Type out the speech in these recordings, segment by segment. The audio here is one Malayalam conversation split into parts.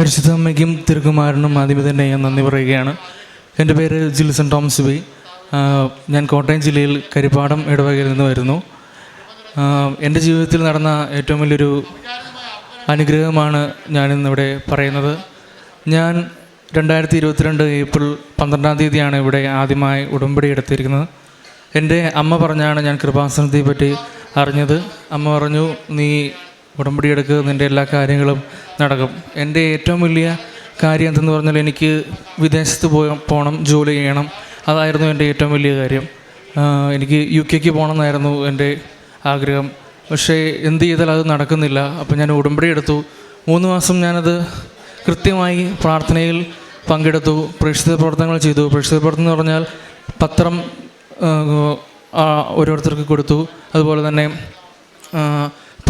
പരിശുദ്ധ അമ്മയ്ക്കും തിരുക്കുമാരനും തന്നെ ഞാൻ നന്ദി പറയുകയാണ്. എന്റെ പേര് ജിൽസൺ തോമസ് ബി. ഞാൻ കോട്ടയം ജില്ലയിൽ കരിപ്പാടം ഇടവകയിൽ നിന്ന് വരുന്നു. എന്റെ ജീവിതത്തിൽ നടന്ന ഏറ്റവും വലിയൊരു അനുഗ്രഹമാണ് ഞാനിന്നിവിടെ പറയുന്നത്. ഞാൻ രണ്ടായിരത്തി ഇരുപത്തിരണ്ട് ഏപ്രിൽ പന്ത്രണ്ടാം തീയതിയാണ് ഇവിടെ ആദ്യമായി ഉടമ്പടി എടുത്തിരിക്കുന്നത്. എന്റെ അമ്മ പറഞ്ഞാണ് ഞാൻ കൃപാസനത്തെ പറ്റി അറിഞ്ഞത്. അമ്മ പറഞ്ഞു നീ ഉടമ്പടി എടുക്കുക നിന്റെ എല്ലാ കാര്യങ്ങളും നടക്കും. എന്റെ ഏറ്റവും വലിയ കാര്യം എന്തെന്ന് പറഞ്ഞാൽ എനിക്ക് വിദേശത്ത് പോയ പോകണം ജോലി ചെയ്യണം. അതായിരുന്നു എന്റെ ഏറ്റവും വലിയ കാര്യം. എനിക്ക് യു കെക്ക് പോകണം എന്നായിരുന്നു എന്റെ ആഗ്രഹം. പക്ഷേ എന്ത് ചെയ്താൽ അത് നടക്കുന്നില്ല. അപ്പോൾ ഞാൻ ഉടമ്പടി എടുത്തു. മൂന്ന് മാസം ഞാനത് കൃത്യമായി പ്രാർത്ഥനയിൽ പങ്കെടുത്തു. പ്രേക്ഷിത പ്രവർത്തനങ്ങൾ ചെയ്തു. പ്രേക്ഷിത പ്രവർത്തനം എന്ന് പറഞ്ഞാൽ പത്രം ഓരോരുത്തർക്ക് കൊടുത്തു. അതുപോലെ തന്നെ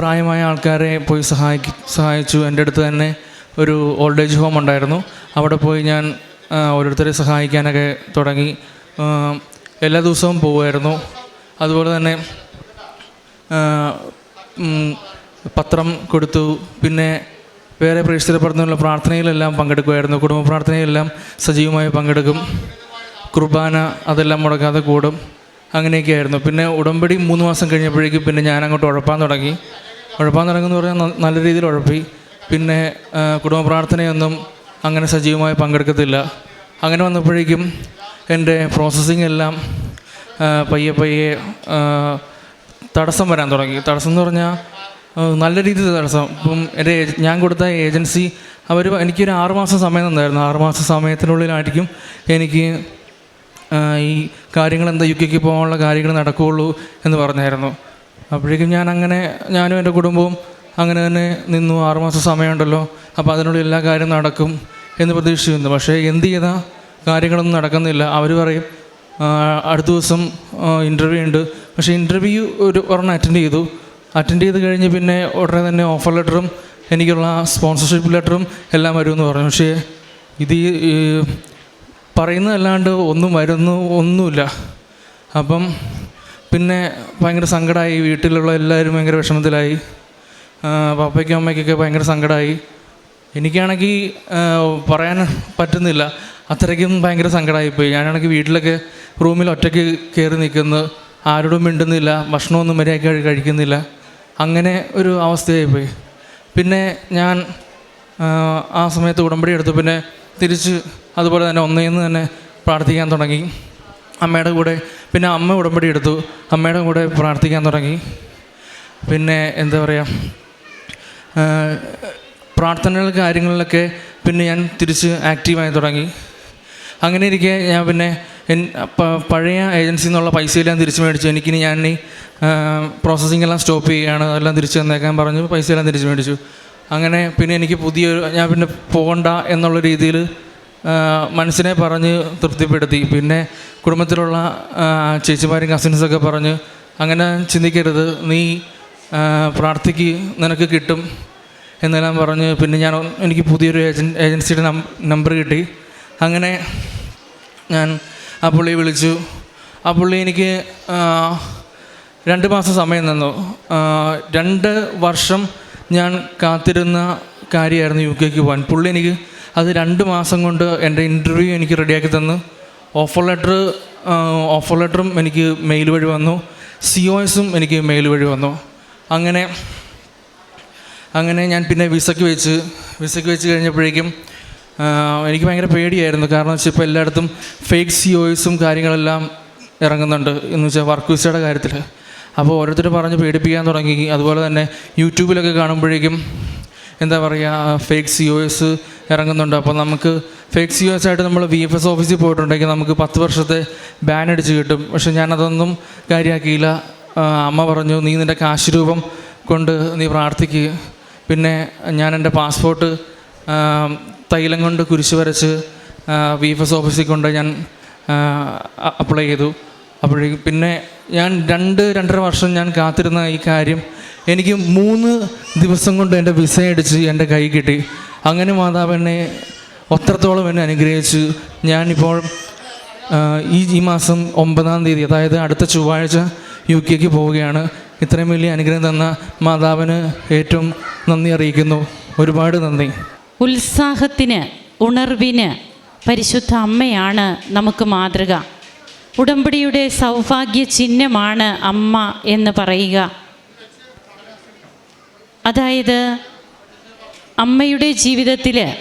പ്രായമായ ആൾക്കാരെ പോയി സഹായിക്ക് സഹായിച്ചു. എന്റെ അടുത്ത് തന്നെ ഒരു ഓൾഡ് ഏജ് ഹോം ഉണ്ടായിരുന്നു. അവിടെ പോയി ഞാൻ ഓരോരുത്തരെ സഹായിക്കാനൊക്കെ തുടങ്ങി. എല്ലാ ദിവസവും പോവുമായിരുന്നു. അതുപോലെ തന്നെ പത്രം കൊടുത്തു. പിന്നെ വേറെ പ്രേക്ഷിത പ്രവർത്തനമുള്ള പ്രാർത്ഥനയിലെല്ലാം പങ്കെടുക്കുമായിരുന്നു. കുടുംബ പ്രാർത്ഥനയിലെല്ലാം സജീവമായി പങ്കെടുക്കും. കുർബാന അതെല്ലാം മുടക്കാതെ കൂടും. അങ്ങനെയൊക്കെ ആയിരുന്നു പിന്നെ ഉടമ്പടി മൂന്ന് മാസം കഴിഞ്ഞപ്പോഴേക്കും പിന്നെ ഞാൻ അങ്ങോട്ട് ഉഴപ്പാൻ തുടങ്ങി. ഉഴപ്പാൻ തുടങ്ങുന്നു പറഞ്ഞാൽ നല്ല രീതിയിൽ ഉഴപ്പി. പിന്നെ കുടുംബ പ്രാർത്ഥനയൊന്നും അങ്ങനെ സജീവമായി പങ്കെടുക്കത്തില്ല. അങ്ങനെ വന്നപ്പോഴേക്കും എന്റെ പ്രോസസ്സിങ് എല്ലാം പയ്യെ പയ്യെ തടസ്സം വരാൻ തുടങ്ങി. തടസ്സം എന്ന് പറഞ്ഞാൽ നല്ല രീതിയിൽ തടസ്സം. ഇപ്പം എന്റെ ഞാൻ കൊടുത്ത ഏജൻസി അവർ എനിക്കൊരു ആറുമാസം സമയം തന്നായിരുന്നു. ആറുമാസം സമയത്തിനുള്ളിലായിരിക്കും എനിക്ക് ഈ കാര്യങ്ങൾ എന്താ യു കെക്ക് പോകാനുള്ള കാര്യങ്ങൾ നടക്കുകയുള്ളൂ എന്ന് പറഞ്ഞായിരുന്നു. അപ്പോഴേക്കും ഞാൻ അങ്ങനെ ഞാനും എന്റെ കുടുംബവും അങ്ങനെ തന്നെ നിന്നു. ആറുമാസം സമയമുണ്ടല്ലോ. അപ്പോൾ അതിനുള്ള എല്ലാ കാര്യവും നടക്കും എന്ന് പ്രതീക്ഷിച്ചിരുന്നു. പക്ഷേ എന്ത് ചെയ്താൽ കാര്യങ്ങളൊന്നും നടക്കുന്നില്ല. അവർ പറയും അടുത്ത ദിവസം ഇന്റർവ്യൂ ഉണ്ട്. പക്ഷേ ഇന്റർവ്യൂ ഒരു ഒരെണ്ണം അറ്റൻഡ് ചെയ്തു. അറ്റൻഡ് ചെയ്ത് കഴിഞ്ഞ് പിന്നെ ഉടനെ തന്നെ ഓഫർ ലെറ്ററും എനിക്കുള്ള സ്പോൺസർഷിപ്പ് ലെറ്ററും എല്ലാം വരുമെന്ന് പറഞ്ഞു. പക്ഷേ ഇത് പറയുന്നതല്ലാണ്ട് ഒന്നും വരുന്നു ഒന്നുമില്ല. അപ്പം പിന്നെ ഭയങ്കര സങ്കടമായി. വീട്ടിലുള്ള എല്ലാവരും ഭയങ്കര വിഷമത്തിലായി. പപ്പയ്ക്കും അമ്മയ്ക്കൊക്കെ ഭയങ്കര സങ്കടമായി. എനിക്കാണെങ്കിൽ പറയാൻ പറ്റുന്നില്ല. അത്രയ്ക്കും ഭയങ്കര സങ്കടമായിപ്പോയി. ഞാനാണെങ്കിൽ വീട്ടിലൊക്കെ റൂമിൽ ഒറ്റയ്ക്ക് കയറി നിൽക്കുന്നു. ആരോടും മിണ്ടുന്നില്ല. ഭക്ഷണമൊന്നും മര്യാദയ്ക്ക് കഴിക്കുന്നില്ല. അങ്ങനെ ഒരു അവസ്ഥയായിപ്പോയി. പിന്നെ ഞാൻ ആ സമയത്ത് ഉടമ്പടി എടുത്തു പിന്നെ തിരിച്ച് അതുപോലെ തന്നെ ഒന്നേന്ന് തന്നെ പ്രാർത്ഥിക്കാൻ തുടങ്ങി. അമ്മയുടെ കൂടെ പിന്നെ അമ്മ ഉടമ്പടി എടുത്തു. അമ്മയുടെ കൂടെ പ്രാർത്ഥിക്കാൻ തുടങ്ങി. പിന്നെ എന്താ പറയുക പ്രാർത്ഥനകൾ കാര്യങ്ങളിലൊക്കെ പിന്നെ ഞാൻ തിരിച്ച് ആക്റ്റീവായി തുടങ്ങി. അങ്ങനെ ഇരിക്കെ ഞാൻ പിന്നെ പഴയ ഏജൻസിയിൽ നിന്നുള്ള പൈസയെല്ലാം തിരിച്ച് മേടിച്ചു. എനിക്കിനി ഞാൻ ഈ പ്രോസസ്സിംഗ് എല്ലാം സ്റ്റോപ്പ് ചെയ്യുകയാണ് അതെല്ലാം തിരിച്ചു തന്നേക്കാൻ പറഞ്ഞു. പൈസയെല്ലാം തിരിച്ചു മേടിച്ചു. അങ്ങനെ പിന്നെ എനിക്ക് പുതിയൊരു ഞാൻ പിന്നെ പോകണ്ട എന്നുള്ള രീതിയിൽ മനസ്സിനെ പറഞ്ഞ് തൃപ്തിപ്പെടുത്തി. പിന്നെ കുടുംബത്തിലുള്ള ചേച്ചിമാരും കസിൻസൊക്കെ പറഞ്ഞ് അങ്ങനെ ചിന്തിക്കരുത്. നീ പ്രാർത്ഥിക്ക്. നിനക്ക് കിട്ടും. എന്നെല്ലാം പറഞ്ഞ് പിന്നെ ഞാൻ എനിക്ക് പുതിയൊരു ഏജൻ ഏജൻസിയുടെ നമ്പർ കിട്ടി. അങ്ങനെ ഞാൻ ആ പുള്ളിയെ വിളിച്ചു. ആ പുള്ളി എനിക്ക് രണ്ട് മാസം സമയം തന്നു. രണ്ട് വർഷം ഞാൻ കാത്തിരുന്ന കാര്യമായിരുന്നു യു കെക്ക് പോകാൻ. പുള്ളി എനിക്ക് അത് രണ്ട് മാസം കൊണ്ട് എന്റെ ഇന്റർവ്യൂ എനിക്ക് റെഡിയാക്കി തന്നു. ഓഫർ ലെറ്റർ ഓഫർ ലെറ്ററും എനിക്ക് മെയിൽ വഴി വന്നു. സി ഒ എസും എനിക്ക് മെയിൽ വഴി വന്നു. അങ്ങനെ അങ്ങനെ ഞാൻ പിന്നെ വിസയ്ക്ക് വെച്ച് വിസയ്ക്ക് വെച്ച് കഴിഞ്ഞപ്പോഴേക്കും എനിക്ക് ഭയങ്കര പേടിയായിരുന്നു. കാരണം വെച്ചാൽ ഇപ്പോൾ എല്ലായിടത്തും ഫേക്ക് സി ഒസും കാര്യങ്ങളെല്ലാം ഇറങ്ങുന്നുണ്ട്. എന്ന് വെച്ചാൽ വർക്ക് വിസയുടെ കാര്യത്തിൽ അപ്പോൾ ഓരോരുത്തർ പറഞ്ഞ് പേടിപ്പിക്കാൻ തുടങ്ങി. അതുപോലെ തന്നെ യൂട്യൂബിലൊക്കെ കാണുമ്പോഴേക്കും എന്താ പറയുക ഫേക്ക് സി ഒ എസ് ഇറങ്ങുന്നുണ്ട്. അപ്പോൾ നമുക്ക് ഫേക്ക് സി ഒ എസ് ആയിട്ട് നമ്മൾ വി എഫ് എസ് ഓഫീസിൽ പോയിട്ടുണ്ടെങ്കിൽ നമുക്ക് പത്ത് വർഷത്തെ ബാൻ അടിച്ച് കിട്ടും. പക്ഷെ ഞാനതൊന്നും കാര്യമാക്കിയില്ല അമ്മ പറഞ്ഞു നീ നിന്റെ കാശ് രൂപം കൊണ്ട് നീ പ്രാർത്ഥിക്കുക പിന്നെ ഞാൻ എന്റെ പാസ്പോർട്ട് തൈലം കൊണ്ട് കുരിശ് വരച്ച് വി എഫ് എസ് ഓഫീസിൽ കൊണ്ട് ഞാൻ അപ്ലൈ ചെയ്തു. അപ്പോഴേക്കും പിന്നെ ഞാൻ രണ്ട് രണ്ടര വർഷം ഞാൻ കാത്തിരുന്ന ഈ കാര്യം എനിക്ക് മൂന്ന് ദിവസം കൊണ്ട് എന്റെ വിസ അടിച്ച് എന്റെ കൈ കിട്ടി. അങ്ങനെ മാതാവ് എന്നെ ഒത്രത്തോളം എന്നെ അനുഗ്രഹിച്ചു. ഞാനിപ്പോൾ ഈ ഈ മാസം ഒമ്പതാം തീയതി അതായത് അടുത്ത ചൊവ്വാഴ്ച യു കെക്ക് പോവുകയാണ്. ഇത്രയും വലിയ അനുഗ്രഹം തന്ന മാതാവിന് ഏറ്റവും നന്ദി അറിയിക്കുന്നു. ഒരുപാട് നന്ദി. ഉത്സാഹത്തിന് ഉണർവിന് പരിശുദ്ധ അമ്മയാണ് നമുക്ക് മാതൃക. ഉടമ്പടിയുടെ സൗഭാഗ്യ ചിഹ്നമാണ് അമ്മ എന്ന് പറയുക. അതായത് അമ്മയുടെ ജീവിതത്തിൽ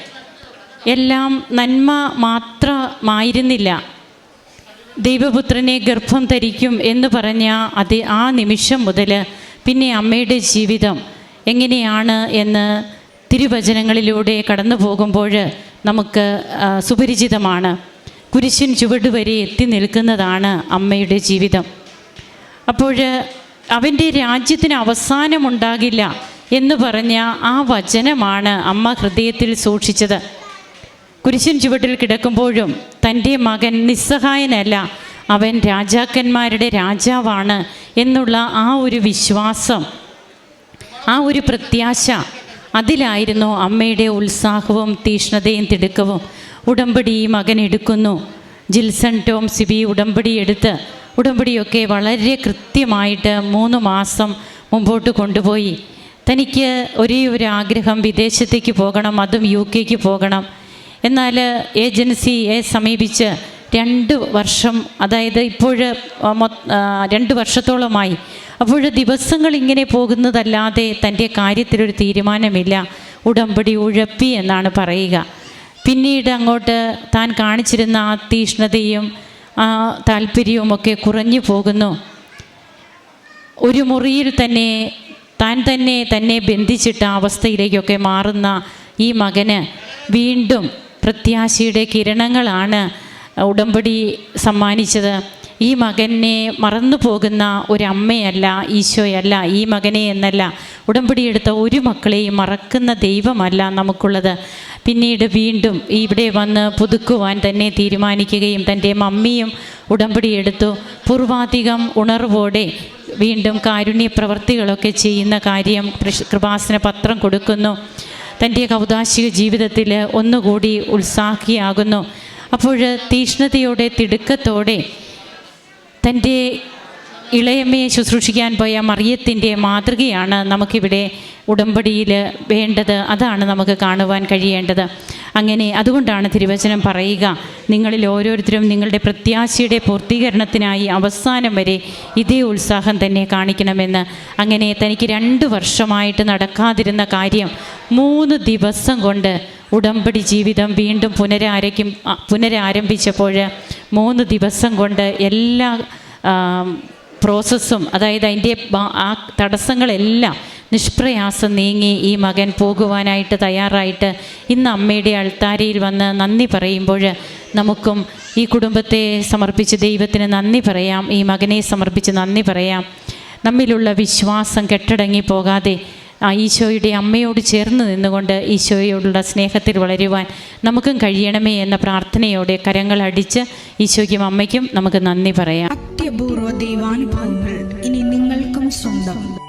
എല്ലാം നന്മ മാത്രമായിരുന്നില്ല. ദൈവപുത്രനെ ഗർഭം ധരിക്കും എന്ന് പറഞ്ഞ അത് ആ നിമിഷം മുതൽ പിന്നെ അമ്മയുടെ ജീവിതം എങ്ങനെയാണ് എന്ന് തിരുവചനങ്ങളിലൂടെ കടന്നു പോകുമ്പോൾ നമുക്ക് സുപരിചിതമാണ്. കുരിശിൻ ചുവട് വരെ എത്തി നിൽക്കുന്നതാണ് അമ്മയുടെ ജീവിതം. അപ്പോൾ അവന്റെ രാജ്യത്തിന് അവസാനമുണ്ടാകില്ല. എന്ന് പറഞ്ഞ ആ വചനമാണ് അമ്മ ഹൃദയത്തിൽ സൂക്ഷിച്ചത്. കുരിശിൻ ചുവട്ടിൽ കിടക്കുമ്പോഴും തന്റെ മകൻ നിസ്സഹായനല്ല അവൻ രാജാക്കന്മാരുടെ രാജാവാണ് എന്നുള്ള ആ ഒരു വിശ്വാസം ആ ഒരു പ്രത്യാശ അതിലായിരുന്നു അമ്മയുടെ ഉത്സാഹവും തീഷ്ണതയും തിടുക്കവും. ഉടമ്പടി ഈ മകൻ എടുക്കുന്നു. ജിൽസൺ ടോം സിബി ഉടമ്പടി എടുത്ത് ഉടമ്പടിയൊക്കെ വളരെ കൃത്യമായിട്ട് മൂന്ന് മാസം മുമ്പോട്ട് കൊണ്ടുപോയി. തനിക്ക് ഒരേ ഒരു ആഗ്രഹം വിദേശത്തേക്ക് പോകണം അതും യു കെക്ക് പോകണം. എന്നാൽ ഏജൻസിയെ സമീപിച്ച് രണ്ട് വർഷം അതായത് ഇപ്പോൾ രണ്ട് വർഷത്തോളമായി. അപ്പോൾ ദിവസങ്ങൾ ഇങ്ങനെ പോകുന്നതല്ലാതെ തന്റെ കാര്യത്തിലൊരു തീരുമാനമില്ല. ഉടമ്പടി ഉഴപ്പി എന്നാണ് പറയുക. പിന്നീട് അങ്ങോട്ട് താൻ കാണിച്ചിരുന്ന ആ തീഷ്ണതയും ആ താല്പര്യവും ഒക്കെ കുറഞ്ഞു പോകുന്നു. ഒരു മുറിയിൽ തന്നെ താൻ തന്നെ തന്നെ ബന്ധിച്ചിട്ട അവസ്ഥയിലേക്കൊക്കെ മാറുന്ന ഈ മകന് വീണ്ടും പ്രത്യാശയുടെ കിരണങ്ങളാണ് ഉടമ്പടി സമ്മാനിച്ചത്. ഈ മകനെ മറന്നു പോകുന്ന ഒരമ്മയല്ല ഈശോയല്ല ഈ മകനെ എന്നല്ല ഉടമ്പടി എടുത്ത ഒരു മക്കളെയും മറക്കുന്ന ദൈവമല്ല നമുക്കുള്ളത്. പിന്നീട് വീണ്ടും ഇവിടെ വന്ന് പുതുക്കുവാൻ തന്നെ തീരുമാനിക്കുകയും തന്റെ മമ്മിയും ഉടമ്പടി എടുത്തു. പൂർവാധികം ഉണർവോടെ വീണ്ടും കാരുണ്യ പ്രവർത്തികളൊക്കെ ചെയ്യുന്ന കാര്യം കൃപാസന പത്രം കൊടുക്കുന്നു. തന്റെ കൗതാശിക ജീവിതത്തിൽ ഒന്നുകൂടി ഉത്സാഹിയാകുന്നു. അപ്പോൾ തീഷ്ണതയോടെ തിടുക്കത്തോടെ തന്റെ ഇളയമ്മയെ ശുശ്രൂഷിക്കാൻ പോയ മറിയത്തിന്റെ മാതൃകയാണ് നമുക്കിവിടെ ഉടമ്പടിയിൽ വേണ്ടത്. അതാണ് നമുക്ക് കാണുവാൻ കഴിയേണ്ടത്. അങ്ങനെ അതുകൊണ്ടാണ് തിരുവചനം പറയുക നിങ്ങളിൽ ഓരോരുത്തരും നിങ്ങളുടെ പ്രത്യാശയുടെ പൂർത്തീകരണത്തിനായി അവസാനം വരെ ഇതേ ഉത്സാഹം തന്നെ കാണിക്കണമെന്ന്. അങ്ങനെ തനിക്ക് രണ്ട് വർഷമായിട്ട് നടക്കാതിരുന്ന കാര്യം മൂന്ന് ദിവസം കൊണ്ട് ഉടമ്പടി ജീവിതം വീണ്ടും പുനരാരക്കും ആ, പുനരാരംഭിച്ചപ്പോൾ മൂന്ന് ദിവസം കൊണ്ട് എല്ലാ പ്രോസസ്സും അതായത് അതിന്റെ ആ തടസ്സങ്ങളെല്ലാം നിഷ്പ്രയാസം നീങ്ങി ഈ മകൻ പോകുവാനായിട്ട് തയ്യാറായിട്ട് ഇന്ന് അമ്മയുടെ അൾത്താരയിൽ വന്ന് നന്ദി പറയുമ്പോൾ നമുക്കും ഈ കുടുംബത്തെ സമർപ്പിച്ച് ദൈവത്തിന് നന്ദി പറയാം. ഈ മകനെ സമർപ്പിച്ച് നന്ദി പറയാം. നമ്മിലുള്ള വിശ്വാസം കെട്ടടങ്ങി പോകാതെ ആ ഈശോയുടെ അമ്മയോട് ചേർന്ന് നിന്നുകൊണ്ട് ഈശോയോടുള്ള സ്നേഹത്തിൽ വളരുവാൻ നമുക്കും കഴിയണമേ എന്ന പ്രാർത്ഥനയോടെ കരങ്ങൾ അടിച്ച് ഈശോയ്ക്കും അമ്മയ്ക്കും നമുക്ക് നന്ദി പറയാം. അത്യപൂർവ ദൈവാനുഭവങ്ങൾ ഇനി നിങ്ങൾക്കും സ്വന്തം.